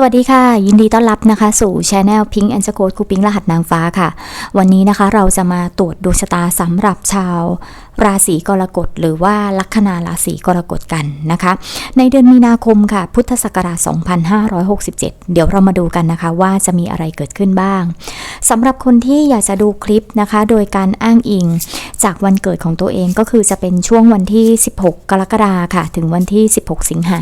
สวัสดีค่ะ ยินดีต้อนรับนะคะ สู่ช anel Pink and Code คูปิงรหัสนางฟ้าค่ะ วันนี้นะคะเราจะมาตรวจดวงชะตาสำหรับชาวราศีกรกฎหรือว่าลัคนาราศีกรกฎกันนะคะ ในเดือนมีนาคมค่ะ พุทธศักราช 2567 เดี๋ยวเรามาดูกันนะคะว่าจะมีอะไรเกิดขึ้นบ้างสำหรับคนที่อยากจะดูคลิปนะคะ โดยการอ้างอิงจากวันเกิดของตัวเองก็คือจะเป็นช่วงวันที่ 16 กรกฎาค่ะ ถึงวันที่ 16 สิงหา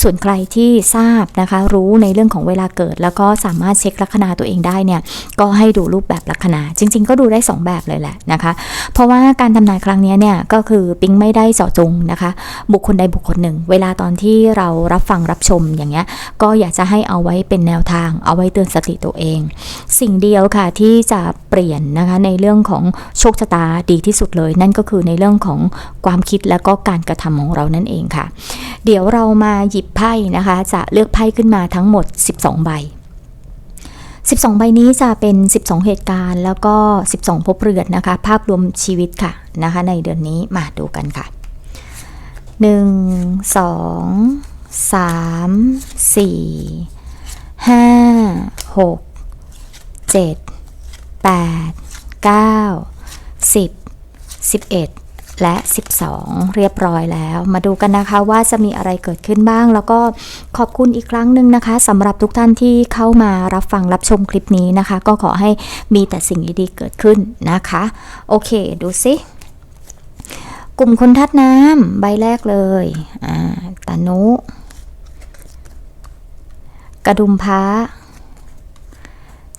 ส่วนใครที่ทราบนะคะ รู้ในเรื่องของเวลาเกิด แล้วก็สามารถเช็คลัคนาตัวเองได้เนี่ยก็ให้ดูรูปแบบลัคนา จริง ๆ ก็ดูได้ 2 แบบเลยแหละนะคะ เพราะว่าการทำนายครั้งนี้เนี่ยก็คือปิ๊งไม่ได้เจาะจงนะคะ บุคคลใดบุคคลหนึ่ง เวลาตอนที่เรารับฟังรับชมอย่างเงี้ยก็อยากจะให้เอาไว้เป็นแนวทาง เอาไว้เตือนสติตัวเอง สิ่งเดียวค่ะที่จะเปลี่ยนนะคะในเรื่องของโชคชะตาดีที่สุดเลย นั่นก็คือในเรื่องของความคิดและก็การกระทำของเรานั่นเองค่ะ เดี๋ยวเรามาหยิบไพ่นะคะ จะเลือกไพ่ขึ้นมาทั้งหมดมด 12 ใบ 12 ใบนี้จะเป็น 12 เหตุการณ์แล้วก็ 12 พบเรือนนะคะ ภาพรวมชีวิตค่ะนะคะ ในเดือนนี้มาดูกันค่ะ 1 2 3 4 5 6 7 8 9 10 11 และ 12 เรียบร้อยแล้ว มาดูกันนะคะว่าจะมีอะไรเกิดขึ้นบ้าง แล้วก็ขอบคุณอีกครั้งหนึ่งนะคะสำหรับทุกท่านที่เข้ามารับฟังรับชมคลิปนี้นะคะ ก็ขอให้มีแต่สิ่งดีๆเกิดขึ้นนะคะ โอเค ดูสิกลุ่มคนทัดน้ำใบแรกเลยอ่าตานุ กระดุมพระ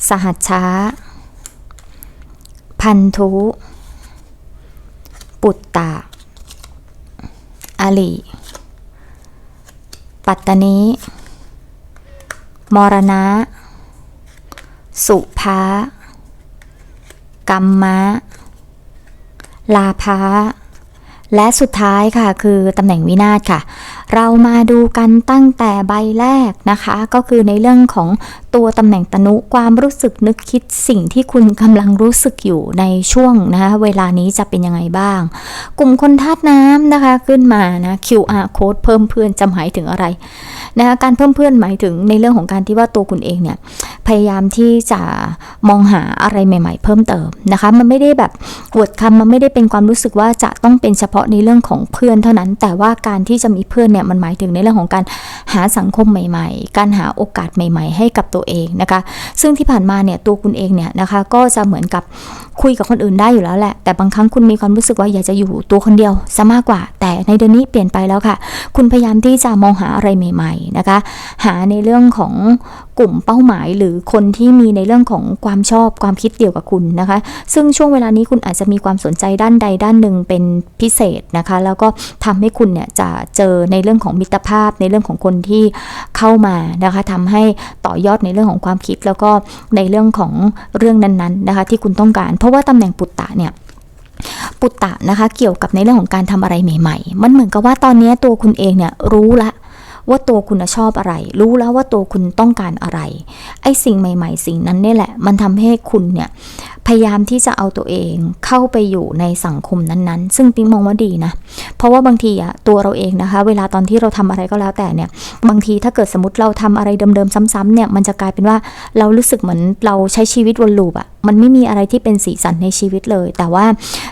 สหัชช้า พันธุ ปุตตะอลิปัตตานีมรณะ สุภา กัมมะ ลาภะและสุดท้ายค่ะ คือตำแหน่งวินาศค่ะ เรามาดูกันตั้งแต่ใบแรกนะคะ ก็คือในเรื่องของตัวตำแหน่งตนุความรู้สึกนึกคิดสิ่งที่คุณกำลังรู้สึกอยู่ในช่วงนะคะเวลานี้จะเป็นยังไงบ้าง กลุ่มคนธาตุน้ำนะคะขึ้นมานะ QR code เพิ่มเพื่อนจะหมายถึงอะไรนะคะการเพิ่มเพื่อนหมายถึงในเรื่องของการที่ว่าตัวคุณเองเนี่ยพยายามที่จะมองหาอะไรใหม่ ๆ เพิ่มเติมนะคะ มันไม่ได้แบบอวดคำมันไม่ได้เป็นความรู้สึกว่าจะต้องเป็นเฉพาะในเรื่องของเพื่อนเท่านั้น แต่ว่าการที่จะมีเพื่อนเนี่ยมันหมายถึงในเรื่องของการหาสังคมใหม่ ๆ การหาโอกาสใหม่ ๆ ให้กับตัวเองนะคะ ซึ่งที่ผ่านมาเนี่ยตัวคุณเองเนี่ยนะคะก็จะเหมือนกับคุยกับคนอื่นได้อยู่แล้วแหละ แต่บางครั้งคุณมีความรู้สึกว่าอยากจะอยู่ตัวคนเดียวซะมากกว่า แต่ในเดือนนี้เปลี่ยนไปแล้วค่ะ คุณพยายามที่จะมองหาอะไรใหม่ ๆนะคะ หาในเรื่องของกลุ่มเป้าหมายหรือคนที่มีในเรื่องของความชอบความคิดเดียวกับคุณนะคะ ซึ่งช่วงเวลานี้คุณอาจจะมีความสนใจด้านใดด้านหนึ่งเป็นพิเศษนะคะ แล้วก็ทำให้คุณเนี่ยจะเจอในเรื่องรื่องของมิตรภาพในเรื่องของคนที่เข้ามานะคะทำให้ต่อยอดในเรื่องของความคิด แล้วก็ในเรื่องของเรื่องนั้นๆนะคะที่คุณต้องการ เพราะว่าตำแหน่งปุตตะเนี่ยปุตตะนะคะเกี่ยวกับในเรื่องของการทำอะไรใหม่ ๆ มันเหมือนกับว่าตอนนี้ตัวคุณเองเนี่ยรู้ละว่าตัวคุณชอบอะไร รู้แล้วว่าตัวคุณต้องการอะไร ไอ้สิ่งใหม่ ๆ สิ่งนั้นนี่แหละ มันทำให้คุณเนี่ย พยายามที่จะเอาตัวเองเข้าไปอยู่ในสังคมนั้นๆ ซึ่งปิ๊งมองว่าดีนะ เพราะว่าบางทีอะตัวเราเองนะคะ เวลาตอนที่เราทำอะไรก็แล้วแต่เนี่ย บางทีถ้าเกิดสมมติเราทำอะไรเดิมๆซ้ำๆเนี่ย มันจะกลายเป็นว่าเรารู้สึกเหมือนเราใช้ชีวิตวนลูปอะมันไม่มีอะไรที่เป็นสีสันในชีวิตเลย แต่ว่า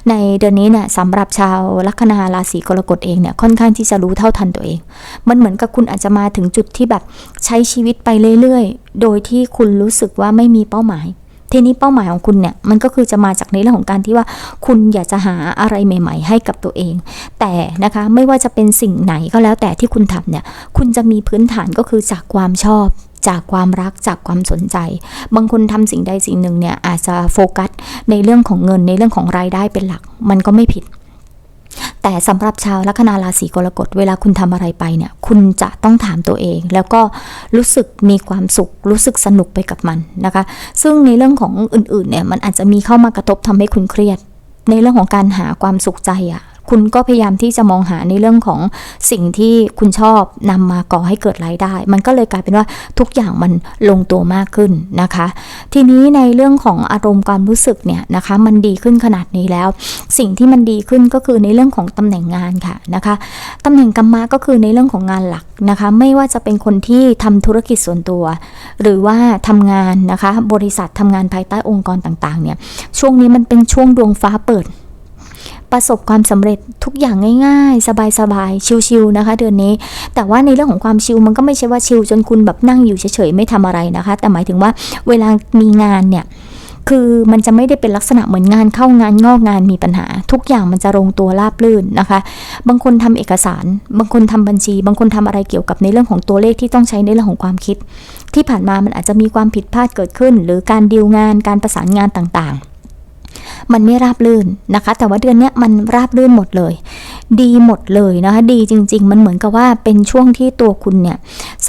ในเดือนนี้เนี่ยสำหรับชาวลัคนาราศีกรกฎเองเนี่ยค่อนข้างที่จะรู้เท่าทันตัวเอง มันเหมือนกับคุณอาจจะมาถึงจุดที่แบบใช้ชีวิตไปเรื่อยๆ โดยที่คุณรู้สึกว่าไม่มีเป้าหมาย ทีนี้เป้าหมายของคุณเนี่ยมันก็คือจะมาจากในเรื่องของการที่ว่าคุณอยากจะหาอะไรใหม่ ๆ ให้กับตัวเอง แต่นะคะไม่ว่าจะเป็นสิ่งไหนก็แล้วแต่ที่คุณทำเนี่ยคุณจะมีพื้นฐานก็คือจากความชอบจากความรักจากความสนใจ บางคนทำสิ่งใดสิ่งหนึ่งเนี่ยอาจจะโฟกัสในเรื่องของเงินในเรื่องของรายได้เป็นหลัก มันก็ไม่ผิด แต่สำหรับชาวลัคนาราศีกรกฎเวลาคุณทำอะไรไปเนี่ย คุณจะต้องถามตัวเอง แล้วก็รู้สึกมีความสุข รู้สึกสนุกไปกับมันนะคะ ซึ่งในเรื่องของอื่นๆเนี่ยมันอาจจะมีเข้ามากระทบทำให้คุณเครียด ในเรื่องของการหาความสุขใจอะ คุณก็พยายามที่จะมองหาในเรื่องของสิ่งที่คุณชอบนำมาก่อให้เกิดรายได้ มันก็เลยกลายเป็นว่าทุกอย่างมันลงตัวมากขึ้นนะคะ ทีนี้ในเรื่องของอารมณ์ความรู้สึกเนี่ยนะคะ มันดีขึ้นขนาดนี้แล้ว สิ่งที่มันดีขึ้นก็คือในเรื่องของตำแหน่งงานค่ะนะคะตำแหน่งกรรมะก็คือในเรื่องของงานหลักนะคะ ไม่ว่าจะเป็นคนที่ทำธุรกิจส่วนตัว หรือว่าทำงานนะคะ บริษัททำงานภายใต้องค์กรต่างๆเนี่ยช่วงนี้มันเป็นช่วงดวงฟ้าเปิด ประสบความสำเร็จทุกอย่างง่ายๆ สบายๆ ชิลๆนะคะ เดือนนี้ แต่ว่าในเรื่องของความชิลมันก็ไม่ใช่ว่าชิลจนคุณแบบนั่งอยู่เฉยๆไม่ทำอะไรนะคะ แต่หมายถึงว่าเวลามีงานเนี่ยคือมันจะไม่ได้เป็นลักษณะเหมือนงานเข้างานงอกงานมีปัญหา ทุกอย่างมันจะลงตัวราบลื่นนะคะ บางคนทำเอกสาร บางคนทำบัญชี บางคนทำอะไรเกี่ยวกับในเรื่องของตัวเลขที่ต้องใช้ในเรื่องของความคิด ที่ผ่านมามันอาจจะมีความผิดพลาดเกิดขึ้น หรือการดีลงานการประสานงานต่างๆ มันไม่ราบลื่นนะคะ แต่ว่าเดือนนี้มันราบลื่นหมดเลย ดีหมดเลยนะคะดีจริง ๆ มันเหมือนกับว่าเป็นช่วงที่ตัวคุณเนี่ย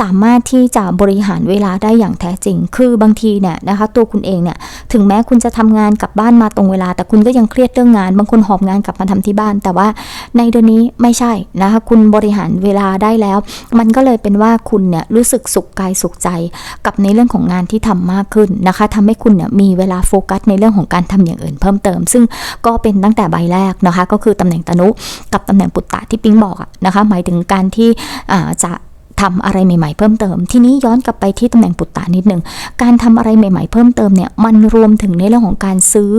สามารถที่จะบริหารเวลาได้อย่างแท้จริง คือบางทีเนี่ยนะคะ ตัวคุณเองเนี่ยถึงแม้คุณจะทำงานกลับบ้านมาตรงเวลา แต่คุณก็ยังเครียดเรื่องงาน บางคนหอบงานกลับมาทำที่บ้าน แต่ว่าในเดือนนี้ไม่ใช่นะคะคุณบริหารเวลาได้แล้ว มันก็เลยเป็นว่าคุณเนี่ยรู้สึกสุขกายสุขใจ กับในเรื่องของงานที่ทำมากขึ้นนะคะทำให้คุณเนี่ยมีเวลาโฟกัสในเรื่องของการทำอย่างอื่นเพิ่มเติม ซึ่งก็เป็นตั้งแต่ใบแรกนะคะ ก็คือตำแหน่งตนุกับตำแหน่งปุตตะที่ปิ๊งบอกนะคะ หมายถึงการที่จะ ทำอะไรใหม่ๆเพิ่มเติม ทีนี้ย้อนกลับไปที่ตำแหน่งปุตตะนิดหนึ่งการทำอะไรใหม่ๆเพิ่มเติมเนี่ยมันรวมถึงในเรื่องของการซื้อ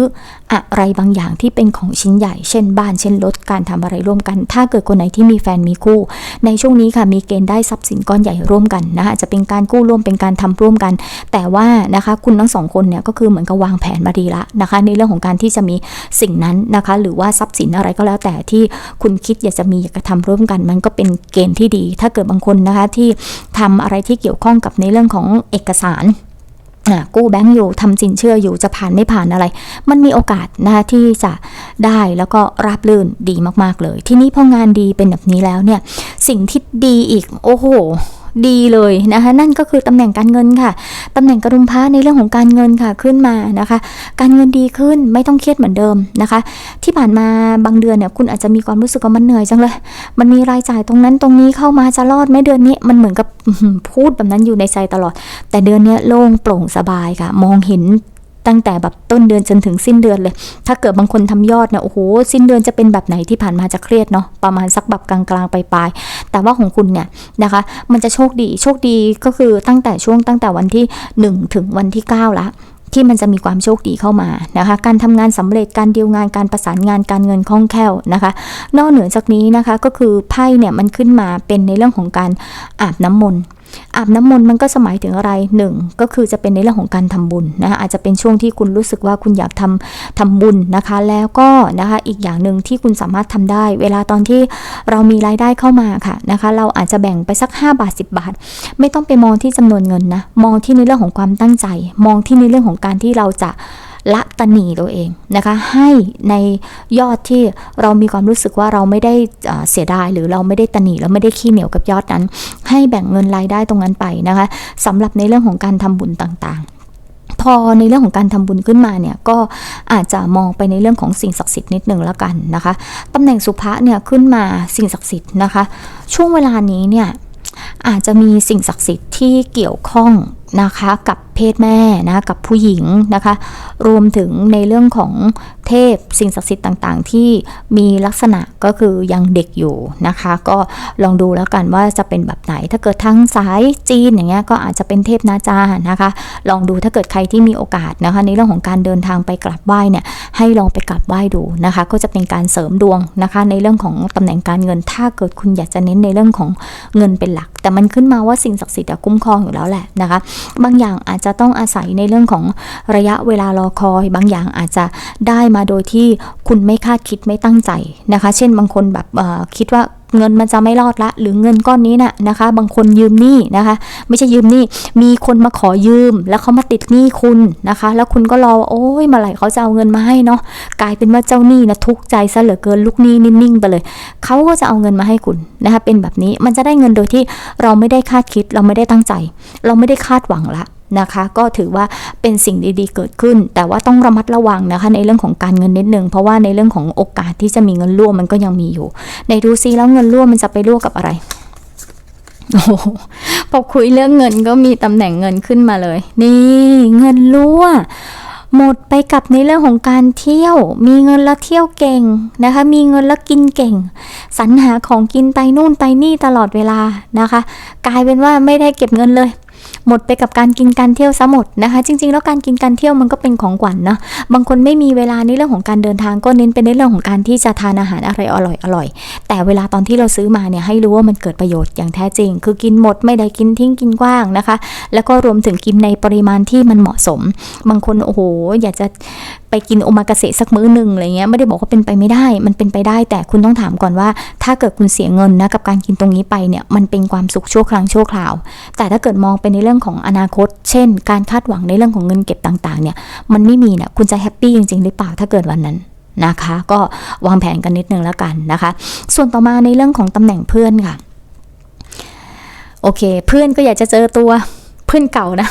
อะไรบางอย่างที่เป็นของชิ้นใหญ่ เช่นบ้านเช่นรถการทำอะไรร่วมกัน ถ้าเกิดคนไหนที่มีแฟนมีคู่ ในช่วงนี้ค่ะมีเกณฑ์ได้ทรัพย์สินก้อนใหญ่ร่วมกันนะคะจะเป็นการกู้ร่วมเป็นการทำร่วมกัน แต่ว่านะคะคุณทั้งสองคนเนี่ยก็คือเหมือนกับวางแผนมาดีละนะคะ ในเรื่องของการที่จะมีสิ่งนั้นนะคะ หรือว่าทรัพย์สินอะไรก็แล้วแต่ที่คุณคิดอยากจะมีอยากจะทำร่วมกัน มันก็เป็นเกณฑ์ที่ดี ถ้าเกิดบางคนนะคะที่ทำอะไรที่เกี่ยวข้องกับในเรื่องของเอกสารกู้แบงก์อยู่ทำสินเชื่ออยู่จะผ่านไม่ผ่านอะไร มันมีโอกาสนะคะที่จะได้แล้วก็ราบรื่นดีมากๆเลย ที่นี้พองานดีเป็นแบบนี้แล้วเนี่ย สิ่งที่ดีอีก โอ้โห ดีเลยนะคะ นั่นก็คือตำแหน่งการเงินค่ะตำแหน่งกระดุมพระในเรื่องของการเงินค่ะขึ้นมานะคะ การเงินดีขึ้นไม่ต้องเครียดเหมือนเดิมนะคะ ที่ผ่านมาบางเดือนเนี่ยคุณอาจจะมีความรู้สึกว่ามันเหนื่อยจังเลย มันมีรายจ่ายตรงนั้นตรงนี้เข้ามาจะรอดไหมเดือนนี้มันเหมือนกับพูดแบบนั้นอยู่ในใจตลอด แต่เดือนนี้โล่งโปร่งสบายค่ะ มองเห็น ตั้งแต่แบบต้นเดือนจนถึงสิ้นเดือนเลย ถ้าเกิดบางคนทำยอดเนี่ยโอ้โหสิ้นเดือนจะเป็นแบบไหนที่ผ่านมาจะเครียดเนาะประมาณสักแบบกลางๆปลายแต่ว่าของคุณเนี่ยนะคะ มันจะโชคดีโชคดีก็คือตั้งแต่ช่วงตั้งแต่วันที่ 1 ถึงวันที่ 9 ละที่มันจะมีความโชคดีเข้ามานะคะ การทำงานสำเร็จ การดีลงาน การประสานงาน การเงินคล่องแคล่วนะคะ นอกเหนือจากนี้นะคะก็คือไพ่เนี่ยมันขึ้นมาเป็นในเรื่องของการอาบน้ำมนต์ อาบน้ำมนต์มันก็สมัยถึงอะไรหนึ่งก็คือจะเป็นในเรื่องของการทำบุญนะคะอาจจะเป็นช่วงที่คุณรู้สึกว่าคุณอยากทำทำบุญนะคะ แล้วก็นะคะอีกอย่างหนึ่งที่คุณสามารถทำได้ เวลาตอนที่เรามีรายได้เข้ามาค่ะนะคะ เราอาจจะแบ่งไปสัก 5 บาท 10 บาท ไม่ต้องไปมองที่จำนวนเงินนะมองที่ในเรื่องของความตั้งใจ มองที่ในเรื่องของการที่เราจะ ละตนีตัวเองนะคะ ให้ในยอดที่เรามีความรู้สึกว่าเราไม่ได้เสียดายหรือเราไม่ได้ตนีเราไม่ได้ขี้เหนียวกับยอดนั้น ให้แบ่งเงินรายได้ตรงนั้นไปนะคะสำหรับในเรื่องของการทำบุญต่างๆพอในเรื่องของการทำบุญขึ้นมาเนี่ยก็อาจจะมองไปในเรื่องของสิ่งศักดิ์สิทธิ์นิดหนึ่งแล้วกันนะคะตำแหน่งสุภะเนี่ยขึ้นมาสิ่งศักดิ์สิทธิ์นะคะ ช่วงเวลานี้เนี่ยอาจจะมีสิ่งศักดิ์สิทธิ์ที่เกี่ยวข้อง นะคะกับเพศแม่นะกับผู้หญิงนะคะ รวมถึงในเรื่องของเทพสิ่งศักดิ์สิทธิ์ต่างๆ ที่มีลักษณะก็คือยังเด็กอยู่นะคะ ก็ลองดูแล้วกันว่าจะเป็นแบบไหน ถ้าเกิดทั้งสายจีนอย่างเงี้ยก็อาจจะเป็นเทพนาจานะคะ ลองดูถ้าเกิดใครที่มีโอกาสนะคะ ในเรื่องของการเดินทางไปกราบไหว้เนี่ยให้ลองไปกราบไหว้ดูนะคะ ก็จะเป็นการเสริมดวงนะคะ ในเรื่องของตำแหน่งการเงิน ถ้าเกิดคุณอยากจะเน้นในเรื่องของเงินเป็นหลัก แต่มันขึ้นมาว่าสิ่งศักดิ์สิทธิ์คุ้มครองอยู่แล้วแหละนะคะบางอย่างอาจจะต้องอาศัยในเรื่องของระยะเวลารอคอย บางอย่างอาจจะได้มาโดยที่คุณไม่คาดคิดไม่ตั้งใจนะคะ เช่นบางคนแบบคิดว่า เงินมันจะไม่รอดละ หรือเงินก้อนนี้น่ะนะคะ บางคนยืมหนี้นะคะ ไม่ใช่ยืมหนี้มีคนมาขอยืม แล้วเขามาติดหนี้คุณนะคะ แล้วคุณก็รอว่าโอ้ยเมื่อไหร่เขาจะเอาเงินมาให้เนาะกลายเป็นว่าเจ้าหนี้นะทุกใจซะเหลือเกินลูกหนี้นิ่งๆไปเลยเขาก็จะเอาเงินมาให้คุณนะคะเป็นแบบนี้มันจะได้เงินโดยที่เราไม่ได้คาดคิด เราไม่ได้ตั้งใจ เราไม่ได้คาดหวังละ นะคะ ก็ถือว่าเป็นสิ่งดีๆเกิดขึ้น แต่ว่าต้องระมัดระวังนะคะ ในเรื่องของการเงินนิดนึง เพราะว่าในเรื่องของโอกาสที่จะมีเงินรั่วมันก็ยังมีอยู่ ในดูซิแล้วเงินรั่วมันจะไปรั่วกับอะไรโอ้พอคุยเรื่องเงินก็มีตำแหน่งเงินขึ้นมาเลย นี่เงินรั่วหมดไปกับในเรื่องของการเที่ยว มีเงินแล้วเที่ยวเก่งนะคะ มีเงินแล้วกินเก่ง สรรหาของกินไปนู่นไปนี่ตลอดเวลานะคะ กลายเป็นว่าไม่ได้เก็บเงินเลย หมดไปกับการกินการเที่ยวซะหมดนะคะ จริง ๆ แล้วการกินการเที่ยวมันก็เป็นของขวัญเนาะบางคนไม่มีเวลาในเรื่องของการเดินทางก็เน้นเป็นในเรื่องของการที่จะทานอาหารอะไรอร่อยอร่อยๆแต่เวลาตอนที่เราซื้อมาเนี่ยให้รู้ว่ามันเกิดประโยชน์อย่างแท้จริง คือกินหมดไม่ได้กินทิ้งกินกว้างนะคะ แล้วก็รวมถึงกินในปริมาณที่มันเหมาะสม บางคนโอ้โหอยากจะ ไปกินโอมากาเสะสักมื้อหนึ่งอะไรเงี้ยไม่ได้บอกว่าเป็นไปไม่ได้ มันเป็นไปได้แต่คุณต้องถามก่อนว่า ถ้าเกิดคุณเสียเงินนะกับการกินตรงนี้ไปเนี่ยมันเป็นความสุขชั่วครั้งชั่วคราว แต่ถ้าเกิดมองไปในเรื่องของอนาคต เช่น การคาดหวังในเรื่องของเงินเก็บต่างๆเนี่ยมันไม่มีเนี่ยคุณจะแฮปปี้จริงๆหรือเปล่าถ้าเกิดวันนั้นนะคะก็วางแผนกันนิดนึงแล้วกันนะคะ ส่วนต่อมาในเรื่องของตำแหน่งเพื่อนค่ะ โอเค เพื่อนก็อยากจะเจอตัวเพื่อนเก่านะ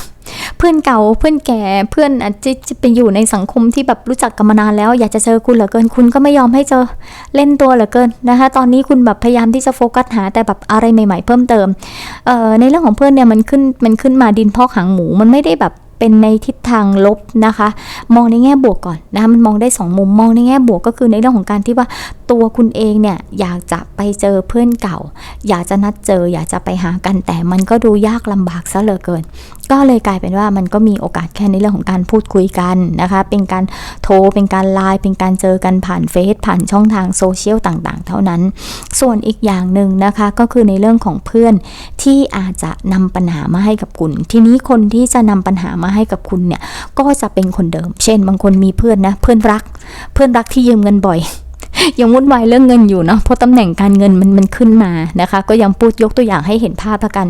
เพื่อนเก่าเพื่อนแก่เพื่อนอาจจะจะไปอยู่ในสังคมที่แบบรู้จักกันมานานแล้ว อยากจะเจอคุณเหลือเกิน คุณก็ไม่ยอมให้เจอเล่นตัวเหลือเกินนะคะ ตอนนี้คุณแบบพยายามที่จะโฟกัสหาแต่แบบอะไรใหม่ ๆ เพิ่มเติมเอ่อในเรื่องของเพื่อนเนี่ยมันขึ้นมันขึ้นมาดินพอกหางหมูมันไม่ได้แบบเป็นในทิศทางลบนะคะ มองในแง่บวกก่อนนะคะมันมองได้สองมุมมองในแง่บวกก็คือในเรื่องของการที่ว่า ตัวคุณเองเนี่ยอยากจะไปเจอเพื่อนเก่า อยากจะนัดเจอ อยากจะไปหากันแต่มันก็ดูยากลำบากซะเหลือเกิน ก็เลยกลายเป็นว่ามันก็มีโอกาสแค่ในเรื่องของการพูดคุยกันนะคะ เป็นการโทรเป็นการไลน์เป็นการเจอกันผ่านเฟซผ่านช่องทางโซเชียลต่างๆ เท่านั้น ส่วนอีกอย่างหนึ่งนะคะก็คือในเรื่องของเพื่อนที่อาจจะนำปัญหามาให้กับคุณ ทีนี้คนที่จะนำปัญหามาให้กับคุณเนี่ยก็จะเป็นคนเดิม เช่น บางคนมีเพื่อนนะเพื่อนรัก เพื่อนรักที่ยืมเงินบ่อย ยังวุ่นวายเรื่องเงินอยู่เนาะเพราะตำแหน่งการเงินมันมันขึ้นมานะคะ ก็ยังพูดยกตัวอย่างให้เห็นภาพละกัน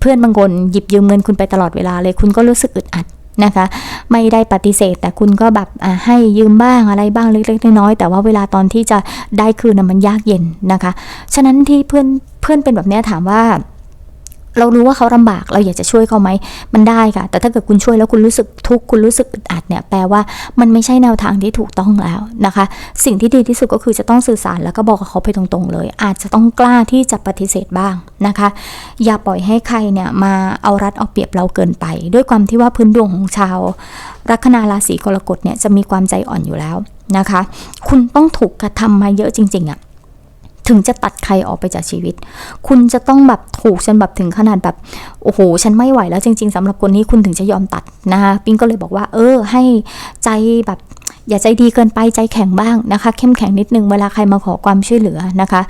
เพื่อนบางคนหยิบยืมเงินคุณไปตลอดเวลาเลยคุณก็รู้สึกอึดอัดนะคะ ไม่ได้ปฏิเสธ แต่คุณก็แบบให้ยืมบ้างอะไรบ้างเล็กๆน้อยๆแต่ว่าเวลาตอนที่จะได้คืนมันยากเย็นนะคะ ฉะนั้นที่เพื่อนเพื่อนเป็นแบบนี้ถามว่า เรารู้ว่าเขาลำบากเราอยากจะช่วยเขาไหมมันได้ค่ะ แต่ถ้าเกิดคุณช่วยแล้วคุณรู้สึกทุกข์คุณรู้สึกอึดอัดเนี่ยแปลว่ามันไม่ใช่แนวทางที่ถูกต้องแล้วนะคะ สิ่งที่ดีที่สุดก็คือจะต้องสื่อสารแล้วก็บอกกับเขาไปตรงๆ เลย อาจจะต้องกล้าที่จะปฏิเสธบ้างนะคะ อย่าปล่อยให้ใครเนี่ยมาเอารัดเอาเปรียบเราเกินไป ด้วยความที่ว่าพื้นดวงของชาว ลัคนาราศีกรกฎเนี่ยจะมีความใจอ่อนอยู่แล้วนะคะ คุณต้องถูกกระทำมาเยอะจริงๆอะ ถึงจะตัดใครออกไปจากชีวิต คุณจะต้องแบบถูกจนแบบถึงขนาดแบบ โอ้โห ฉันไม่ไหวแล้วจริง ๆสำหรับคนนี้คุณถึงจะยอมตัดนะคะปิงก็เลยบอกว่า เออ ให้ใจแบบอย่าใจดีเกินไปใจแข็งบ้างนะคะ เข้มแข็งนิดนึงเวลาใครมาขอความช่วยเหลือนะคะ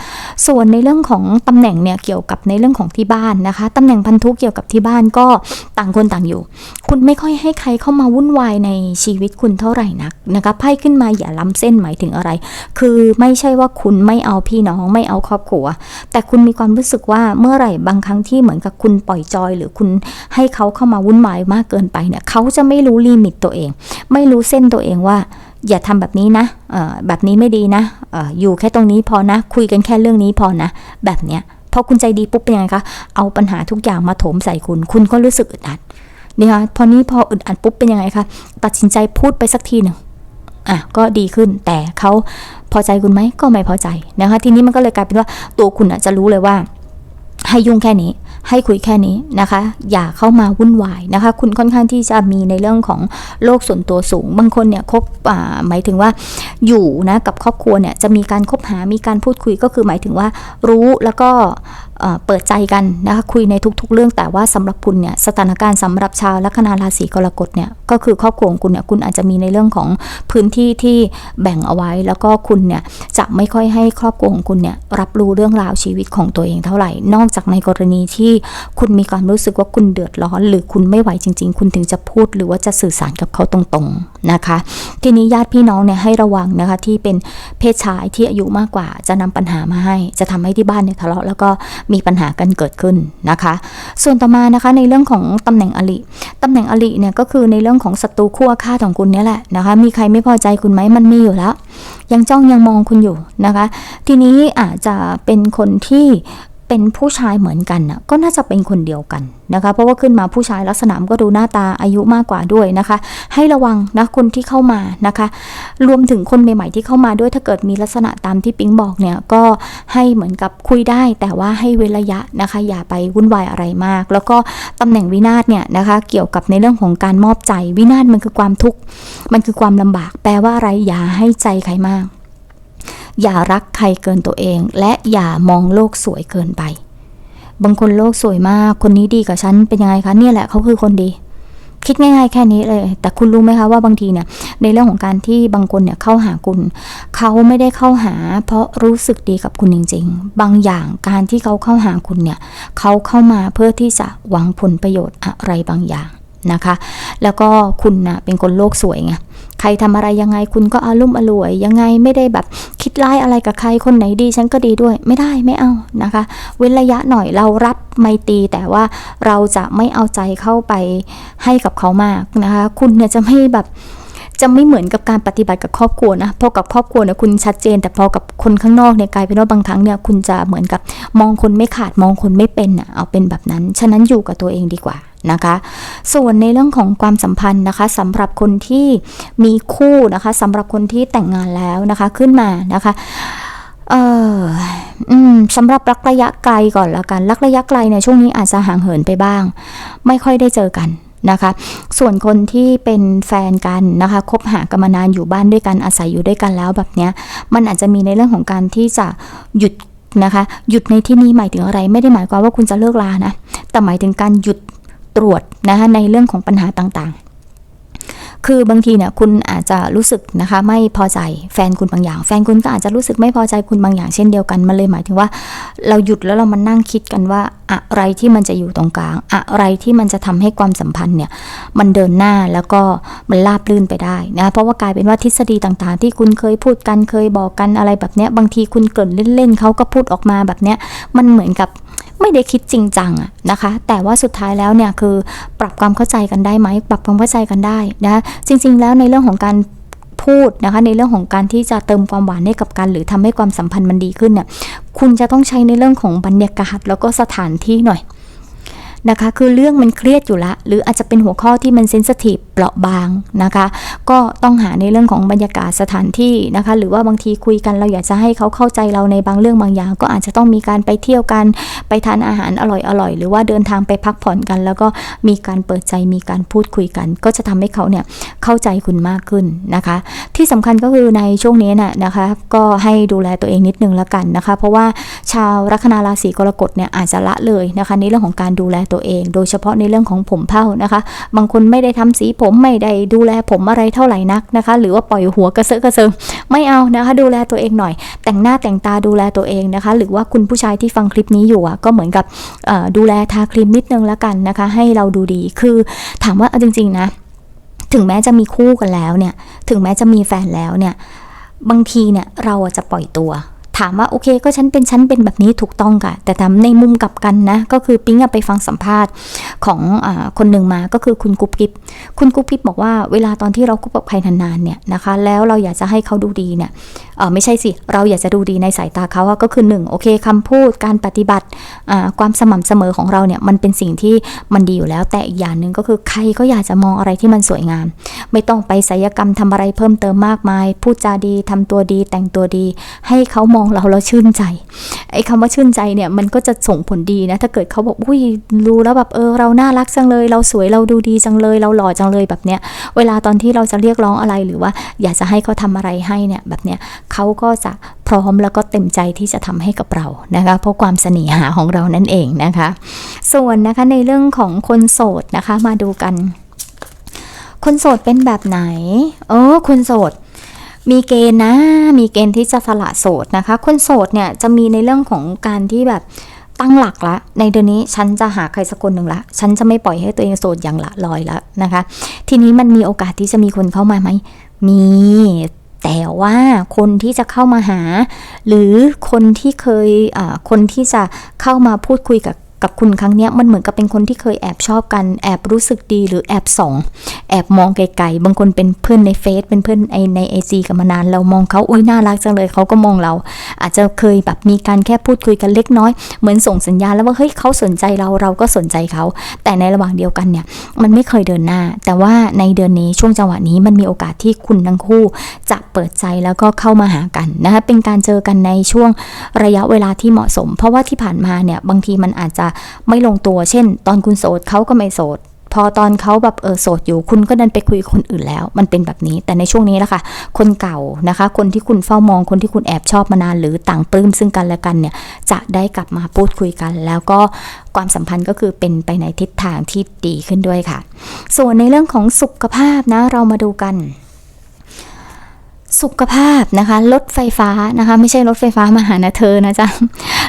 ส่วนในเรื่องของตำแหน่งเนี่ยเกี่ยวกับในเรื่องของที่บ้านนะคะตำแหน่งพันธุเกี่ยวกับที่บ้านก็ต่างคนต่างอยู่ คุณไม่ค่อยให้ใครเข้ามาวุ่นวายในชีวิตคุณเท่าไหร่นักนะคะไพ่ขึ้นมาอย่าล้ำเส้นหมายถึงอะไร คือไม่ใช่ว่าคุณไม่เอาพี่น้องไม่เอาครอบครัว แต่คุณมีความรู้สึกว่าเมื่อไหร่บางครั้งที่เหมือนกับคุณปล่อยจอยหรือคุณให้เขาเข้ามาวุ่นวายมากเกินไปเนี่ยเขาจะไม่รู้ลิมิตตัวเอง ไม่รู้เส้นตัวเองว่าอย่าทำแบบนี้นะแบบนี้ไม่ดีนะออยู่แค่ตรงนี้พอนะ คุยกันแค่เรื่องนี้พอนะ แบบเนี้ยพอคุณใจดีปุ๊บเป็นยังไงคะ เอาปัญหาทุกอย่างมาโถมใส่คุณ คุณก็รู้สึกอึดอัดนี่คะพอนี้พออึดอัดปุ๊บเป็นยังไงคะ ตัดสินใจพูดไปสักทีหนึ่งอะก็ดีขึ้น แต่เขาพอใจคุณไหมก็ไม่พอใจนะคะ ทีนี้มันก็เลยกลายเป็นว่าตัวคุณอะจะรู้เลยว่า ให้ยุ่งแค่นี้ ให้คุยแค่นี้นะคะ อย่าเข้ามาวุ่นวายนะคะ คุณค่อนข้างที่จะมีในเรื่องของโลกส่วนตัวสูง บางคนเนี่ยคบหมายถึงว่าอยู่นะกับครอบครัวเนี่ยจะมีการคบหามีการพูดคุยก็คือหมายถึงว่ารู้แล้วก็เปิดใจกันนะคะคุยในทุกๆ เรื่องแต่ว่าสำหรับคุณเนี่ยสถานการณ์สำหรับชาวลัคนาราศีกรกฎเนี่ยก็คือครอบครัวของคุณเนี่ยคุณอาจจะมีในเรื่องของพื้นที่ที่แบ่งเอาไว้ แล้วก็คุณเนี่ยจะไม่ค่อยให้ครอบครัวของคุณเนี่ยรับรู้เรื่องราวชีวิตของตัวเองเท่าไหร่ นอกจากในกรณีที่คุณมีความรู้สึกว่าคุณเดือดร้อน หรือคุณไม่ไหวจริง ๆ คุณถึงจะพูดหรือว่าจะสื่อสารกับเขาตรงๆ นะคะ ทีนี้ญาติพี่น้องเนี่ยให้ระวังนะคะที่เป็นเพศชายที่อายุมากกว่าจะนำปัญหามาให้ จะทำให้ที่บ้านเนี่ยทะเลาะแล้วก็มีปัญหากันเกิดขึ้นนะคะ ส่วนต่อมานะคะในเรื่องของตำแหน่งอลิตำแหน่งอลิเนี่ยก็คือในเรื่องของศัตรูคู่อาฆาตของคุณเนี่ยแหละนะคะ มีใครไม่พอใจคุณไหมมันมีอยู่แล้ว ยังจ้องยังมองคุณอยู่นะคะ ทีนี้อาจจะเป็นคนที่ เป็นผู้ชายเหมือนกันนะก็น่าจะเป็นคนเดียวกันนะคะ เพราะว่าขึ้นมาผู้ชายลักษณะก็ดูหน้าตาอายุมากกว่าด้วยนะคะ ให้ระวังนะคนที่เข้ามานะคะ รวมถึงคนใหม่ ๆ ที่เข้ามาด้วยถ้าเกิดมีลักษณะตามที่ปิ๊งบอกเนี่ยก็ให้เหมือนกับคุยได้ แต่ว่าให้เว้นระยะนะคะ อย่าไปวุ่นวายอะไรมาก แล้วก็ตำแหน่งวินาศเนี่ยนะคะเกี่ยวกับในเรื่องของการมอบใจวินาศมันคือความทุกข์มันคือความลำบาก แปลว่าอะไรอย่าให้ใจใครมาก อย่ารักใครเกินตัวเอง และอย่ามองโลกสวยเกินไป บางคนโลกสวยมาก คนนี้ดีกับฉันเป็นยังไงคะเนี่ยแหละเขาคือคนดีคิดง่ายๆแค่นี้เลย แต่คุณรู้ไหมคะว่าบางทีเนี่ย ในเรื่องของการที่บางคนเนี่ยเข้าหาคุณ เขาไม่ได้เข้าหา เพราะรู้สึกดีกับคุณจริง ๆ บางอย่างการที่เขาเข้าหาคุณเนี่ย เขาเข้ามาเพื่อที่จะหวังผลประโยชน์อะไรบางอย่างนะคะ แล้วก็คุณนะเป็นคนโลกสวยไง รทำอะไรยังไงคุณก็อารุ่มอร่วย ยังไงไม่ได้แบบคิดร้ายอะไรกับใครคนไหนดีฉันก็ดีด้วย ไม่ได้ไม่เอานะคะ เว้นระยะหน่อยเรารับไม่ตีแต่ว่าเราจะไม่เอาใจเข้าไปให้กับเขามากนะคะ คุณเนี่ยจะไม่แบบจะไม่เหมือนกับการปฏิบัติกับครอบครัวนะพราะกับครอบครัวเนี่ยคุณชัดเจน แต่พอกับคนข้างนอกเนี่ยกลายเป็นว่าบางครั้งเนี่ยคุณจะเหมือนกับมองคนไม่ขาดมองคนไม่เป็นอะเอาเป็นแบบนั้น ฉะนั้นอยู่กับตัวเองดีกว่า นะคะ ส่วนในเรื่องของความสัมพันธ์นะคะสำหรับคนที่มีคู่นะคะสำหรับคนที่แต่งงานแล้วนะคะขึ้นมานะคะเอออืมสำหรับรักระยะไกลก่อนละกัน รักระยะไกลเนี่ยช่วงนี้อาจจะห่างเหินไปบ้าง ไม่ค่อยได้เจอกันนะคะ ส่วนคนที่เป็นแฟนกันนะคะคบหากันมานานอยู่บ้านด้วยกันอาศัยอยู่ด้วยกันแล้วแบบเนี้ย มันอาจจะมีในเรื่องของการที่จะหยุดนะคะ หยุดในที่นี้หมายถึงอะไร ไม่ได้หมายความว่าคุณจะเลิกลานะ แต่หมายถึงการหยุด ตรวจนะคะในเรื่องของปัญหาต่างๆ คือบางทีเนี่ยคุณอาจจะรู้สึกนะคะไม่พอใจแฟนคุณบางอย่าง แฟนคุณก็อาจจะรู้สึกไม่พอใจคุณบางอย่างเช่นเดียวกันมันเลยหมายถึงว่าเราหยุดแล้วเรามานั่งคิดกันว่าอะไรที่มันจะอยู่ตรงกลาง อะไรที่มันจะทำให้ความสัมพันธ์เนี่ยมันเดินหน้าแล้วก็มันราบลื่นไปได้นะเพราะว่ากลายเป็นว่าทฤษฎีต่างๆ ที่คุณเคยพูดกันเคยบอกกันอะไรแบบเนี้ยบางทีคุณเกิดเล่นๆเขาก็พูดออกมาแบบเนี้ยมันเหมือนกับ ไม่ได้คิดจริงจังนะคะ แต่ว่าสุดท้ายแล้วเนี่ยคือปรับความเข้าใจกันได้ไหมปรับความเข้าใจกันได้นะจริง ๆ แล้วในเรื่องของการพูดนะคะในเรื่องของการที่จะเติมความหวานให้กับกันหรือทำให้ความสัมพันธ์มันดีขึ้นเนี่ยคุณจะต้องใช้ในเรื่องของบรรยากาศแล้วก็สถานที่หน่อยนะคะคือเรื่องมันเครียดอยู่ละ หรืออาจจะเป็นหัวข้อที่มันเซนสทีฟ เปราะบางนะคะ ก็ต้องหาในเรื่องของบรรยากาศสถานที่นะคะ หรือว่าบางทีคุยกันเราอยากจะให้เขาเข้าใจเราในบางเรื่องบางอย่าง ก็อาจจะต้องมีการไปเที่ยวกันไปทานอาหารอร่อยๆหรือว่าเดินทางไปพักผ่อนกัน แล้วก็มีการเปิดใจมีการพูดคุยกัน ก็จะทำให้เขาเนี่ยเข้าใจคุณมากขึ้นนะคะ ที่สำคัญก็คือในช่วงนี้น่ะนะคะ ก็ให้ดูแลตัวเองนิดนึงแล้วกันนะคะ เพราะว่าชาวลัคนาราศีกรกฎเนี่ยอาจจะละเลยนะคะในเรื่องของการดูแลตัวเอง โดยเฉพาะในเรื่องของผมเผ้านะคะ บางคนไม่ได้ทำสีผมผมไม่ได้ดูแลผมอะไรเท่าไหร่นักนะคะ หรือว่าปล่อยหัวกระเซาะกระเซิงไม่เอานะคะ ดูแลตัวเองหน่อย แต่งหน้าแต่งตาดูแลตัวเองนะคะ หรือว่าคุณผู้ชายที่ฟังคลิปนี้อยู่อะก็เหมือนกับดูแลทาครีมนิดนึงแล้วกันนะคะ ให้เราดูดีคือถามว่าเอาจริง ๆนะ ถึงแม้จะมีคู่กันแล้วเนี่ย ถึงแม้จะมีแฟนแล้วเนี่ย บางทีเนี่ยเราจะปล่อยตัว ถามว่าโอเค ก็ฉันเป็นฉันเป็นแบบนี้ถูกต้องค่ะ แต่ทำในมุมกลับกันนะ ก็คือปิ๊งอะไปฟังสัมภาษณ์ของอคนหนึ่งมาก็คือคุณกุ๊บกิ๊บคุณกุ๊บกิ๊บบอกว่าเวลาตอนที่เราคบกับใครนานๆเนี่ยนะคะ แล้วเราอยากจะให้เขาดูดีเนี่ย เออไม่ใช่สิ เราอยากจะดูดีในสายตาเขาอะก็คือหนึ่งโอเคคำพูดการปฏิบัติความสม่ำเสมอของเราเนี่ยมันเป็นสิ่งที่มันดีอยู่แล้ว แต่อีกอย่างหนึ่งก็คือใครก็อยากจะมองอะไรที่มันสวยงาม ไม่ต้องไปศัลยกรรมทำอะไรเพิ่มเติมมากมาย พูดจาดีทำตัวดี แต่งตัวดี ให้เขามองเราแล้วชื่นใจไอ้คำว่าชื่นใจเนี่ยมันก็จะส่งผลดีนะถ้าเกิดเขาบอกอุ้ยรู้แล้วแบบเออเราน่ารักจังเลย เราสวยเราดูดีจังเลย เราหล่อจังเลยแบบเนี้ยเวลาตอนที่เราจะเรียกร้องอะไรหรือว่า อยากจะให้เขาทำอะไรให้เนี่ยแบบเนี้ยเขาก็จะพร้อมแล้วก็เต็มใจที่จะทำให้กับเรานะคะ เพราะความเสน่หาของเรานั่นเองนะคะ ส่วนนะคะในเรื่องของคนโสดนะคะมาดูกัน คนโสดเป็นแบบไหนเออคนโสดมีเกณฑ์นะ มีเกณฑ์ที่จะสละโสดนะคะ คนโสดเนี่ยจะมีในเรื่องของการที่แบบตั้งหลักละ ในเดือนนี้ฉันจะหาใครสักคนหนึ่งละ ฉันจะไม่ปล่อยให้ตัวเองโสดอย่างละลอยแล้วนะคะ ทีนี้มันมีโอกาสที่จะมีคนเข้ามาไหม มี แต่ว่าคนที่จะเข้ามาหา หรือคนที่เคยคนที่จะเข้ามาพูดคุยกับ กับคุณครั้งเนี้ยมันเหมือนกับเป็นคนที่เคยแอบชอบกันแอบรู้สึกดีหรือแอบส่อง แอบมองไกลๆบางคนเป็นเพื่อนในเฟซเป็นเพื่อนไอในไอซีกันมานาน เรามองเขาอุ้ยน่ารักจังเลยเขาก็มองเรา อาจจะเคยแบบมีการแค่พูดคุยกันเล็กน้อย เหมือนส่งสัญญาณแล้วว่าเฮ้ยเขาสนใจเราเราก็สนใจเขา แต่ในระหว่างเดียวกันเนี่ยมันไม่เคยเดินหน้า แต่ว่าในเดือนนี้ช่วงจังหวะนี้มันมีโอกาสที่คุณทั้งคู่ จะเปิดใจแล้วก็เข้ามาหากันนะคะเป็นการเจอกันในช่วงระยะเวลาที่เหมาะสม เพราะว่าที่ผ่านมาเนี่ยบางทีมันอาจจะไม่ลงตัว เช่น ตอนคุณโสดเขาก็ไม่โสด พอตอนเขาแบบเออโสดอยู่ คุณก็ดันไปคุยคนอื่นแล้ว มันเป็นแบบนี้ แต่ในช่วงนี้แหละค่ะ คนเก่านะคะ คนที่คุณเฝ้ามอง คนที่คุณแอบชอบมานาน หรือต่างปลื้มซึ่งกันและกันเนี่ย จะได้กลับมาพูดคุยกัน แล้วก็ความสัมพันธ์ก็คือเป็นไปในทิศทางที่ดีขึ้นด้วยค่ะ ส่วนในเรื่องของสุขภาพนะ เรามาดูกันสุขภาพนะคะรถไฟฟ้านะคะ ไม่ใช่รถไฟฟ้ามาหานะเธอนะจ๊ะ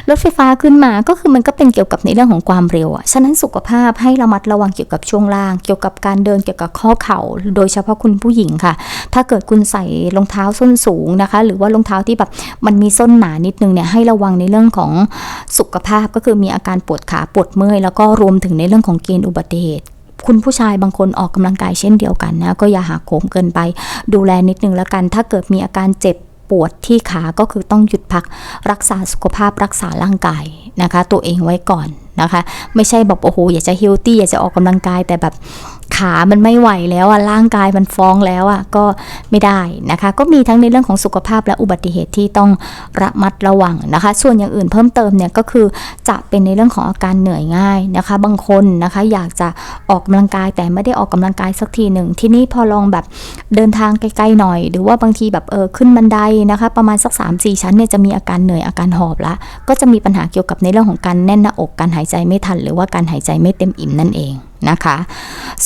รถไฟฟ้าขึ้นมาก็คือมันก็เป็นเกี่ยวกับในเรื่องของความเร็วอะฉะนั้นสุขภาพให้ระมัดระวังเกี่ยวกับช่วงล่าง เกี่ยวกับการเดินเกี่ยวกับข้อเข่า โดยเฉพาะคุณผู้หญิงค่ะ ถ้าเกิดคุณใส่รองเท้าส้นสูงนะคะ หรือว่ารองเท้าที่แบบมันมีส้นหนานิดนึงเนี่ยให้ระวังในเรื่องของสุขภาพก็คือมีอาการปวดขาปวดเมื่อยแล้วก็รวมถึงในเรื่องของเกณฑ์อุบัติเหตุคุณผู้ชายบางคนออกกำลังกายเช่นเดียวกันนะ ก็อย่าหักโหมเกินไป ดูแลนิดนึงแล้วกัน ถ้าเกิดมีอาการเจ็บ ปวดที่ขาก็คือต้องหยุดพักรักษาสุขภาพรักษาร่างกายนะคะ ตัวเองไว้ก่อนนะคะ ไม่ใช่แบบโอ้โหอยากจะเฮลตี้อยากจะออกกำลังกายแต่แบบ ขามันไม่ไหวแล้วอะร่างกายมันฟ้องแล้วอะก็ไม่ได้นะคะ ก็มีทั้งในเรื่องของสุขภาพและอุบัติเหตุที่ต้องระมัดระวังนะคะ ส่วนอย่างอื่นเพิ่มเติมเนี่ยก็คือจะเป็นในเรื่องของอาการเหนื่อยง่ายนะคะ บางคนนะคะอยากจะออกกำลังกายแต่ไม่ได้ออกกำลังกายสักทีหนึ่งที่นี้พอลองแบบเดินทางไกลๆหน่อย หรือว่าบางทีแบบเออขึ้นบันไดนะคะ ประมาณสัก 3-4 ชั้นเนี่ยจะมีอาการเหนื่อยอาการหอบละก็จะมีปัญหาเกี่ยวกับในเรื่องของการแน่นหน้าอกการหายใจไม่ทัน หรือว่าการหายใจไม่เต็มอิ่มนั่นเองนะคะ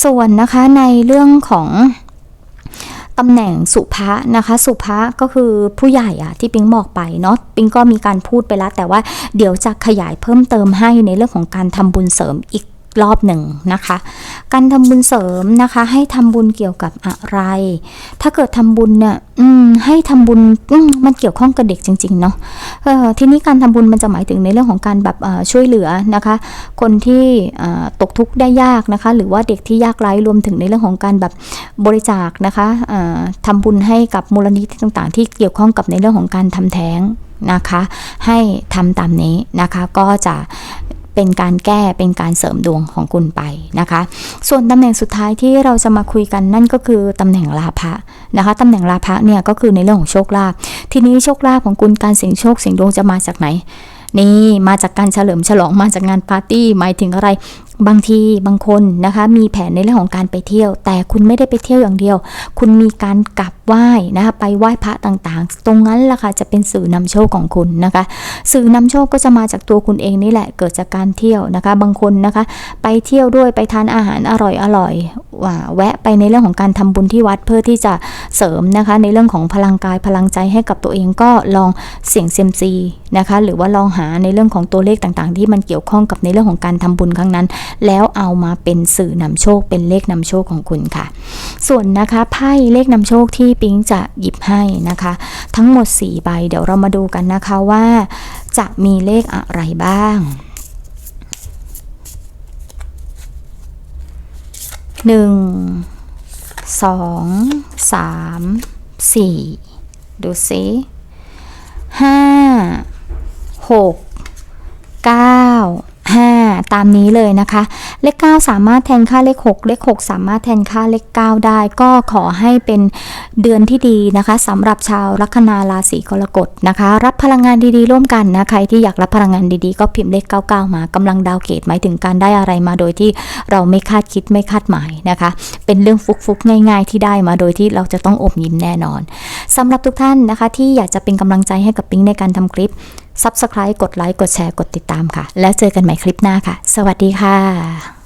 ส่วนนะคะในเรื่องของตำแหน่งสุภะนะคะ สุภะก็คือผู้ใหญ่อะที่ปิงบอกไปเนาะปิงก็มีการพูดไปแล้ว แต่ว่าเดี๋ยวจะขยายเพิ่มเติมให้ในเรื่องของการทำบุญเสริมอีก รอบหนึ่งนะคะ การทำบุญเสริมนะคะ ให้ทำบุญเกี่ยวกับอะไร ถ้าเกิดทำบุญเนี่ยให้ทำบุญมมันเกี่ยวข้องกับเด็กจริง ๆ เนาะทีนี้การทำบุญมันจะหมายถึงในเรื่องของการแบบช่วยเหลือนะคะ คนที่ตกทุกข์ได้ยากนะคะ หรือว่าเด็กที่ยากไร้รวมถึงในเรื่องของการแบบบริจาคนะคะทำบุญให้กับมูลนิธิต่าง ๆ ที่เกี่ยวข้องกับในเรื่องของการทำแท้งนะคะ ให้ทำตามนี้นะคะก็จะ เป็นการแก้เป็นการเสริมดวงของคุณไปนะคะ ส่วนตำแหน่งสุดท้ายที่เราจะมาคุยกันนั่นก็คือตำแหน่งลาภะนะคะตำแหน่งลาภะเนี่ยก็คือในเรื่องของโชคลาภทีนี้โชคลาภของคุณการเสี่ยงโชคเสี่ยงดวงจะมาจากไหน นี่มาจากการเฉลิมฉลองมาจากงานปาร์ตี้หมายถึงอะไรบางทีบางคนนะคะมีแผนในเรื่องของการไปเที่ยว แต่คุณไม่ได้ไปเที่ยวอย่างเดียว คุณมีการกลับไหว้นะคะไปไหว้พระต่างๆ ตรงนั้นล่ะค่ะจะเป็นสื่อนำโชคของคุณนะคะ สื่อนำโชคก็จะมาจากตัวคุณเองนี่แหละเกิดจากการเที่ยวนะคะ บางคนนะคะ ไปเที่ยวด้วยไปทานอาหารอร่อยอร่อยๆ แวะไปในเรื่องของการทำบุญที่วัดเพื่อที่จะเสริมนะคะ ในเรื่องของพลังกายพลังใจให้กับตัวเองก็ลองเสี่ยงเซียมซีนะคะ หรือว่าลองหาในเรื่องของตัวเลขต่างๆ ที่มันเกี่ยวข้องกับในเรื่องของการทำบุญครั้งนั้น แล้วเอามาเป็นสื่อนำโชคเป็นเลขนำโชคของคุณค่ะ ส่วนนะคะไพ่เลขนำโชคที่ปิ๊งจะหยิบให้นะคะ ทั้งหมด 4 ใบ เดี๋ยวเรามาดูกันนะคะว่าจะมีเลขอะไรบ้าง หนึ่งสองสามสี่ดูสิห้าหกเก้าห้า ตามนี้เลยนะคะ เลข 9 สามารถแทนค่าเลข 6 เลข 6 สามารถแทนค่าเลข 9 ได้ ก็ขอให้เป็นเดือนที่ดีนะคะสำหรับชาวลัคนาราศีกรกฎนะคะ รับพลังงานดีๆ ร่วมกันนะใครที่อยากรับพลังงานดีๆ ก็พิมพ์เลข 99 มากำลังดาวเกตหมายถึงการได้อะไรมาโดยที่เราไม่คาดคิดไม่คาดหมายนะคะ เป็นเรื่องฟุกๆง่าย ๆ ที่ได้มาโดยที่เราจะต้องอมยิ้มแน่นอนสำหรับทุกท่านนะคะ ที่อยากจะเป็นกำลังใจให้กับปิ๊งในการทำคลิป Subscribe กดไลค์กดแชร์กดติดตามค่ะ แล้วเจอกันใหม่คลิปหน้าค่ะ สวัสดีค่ะ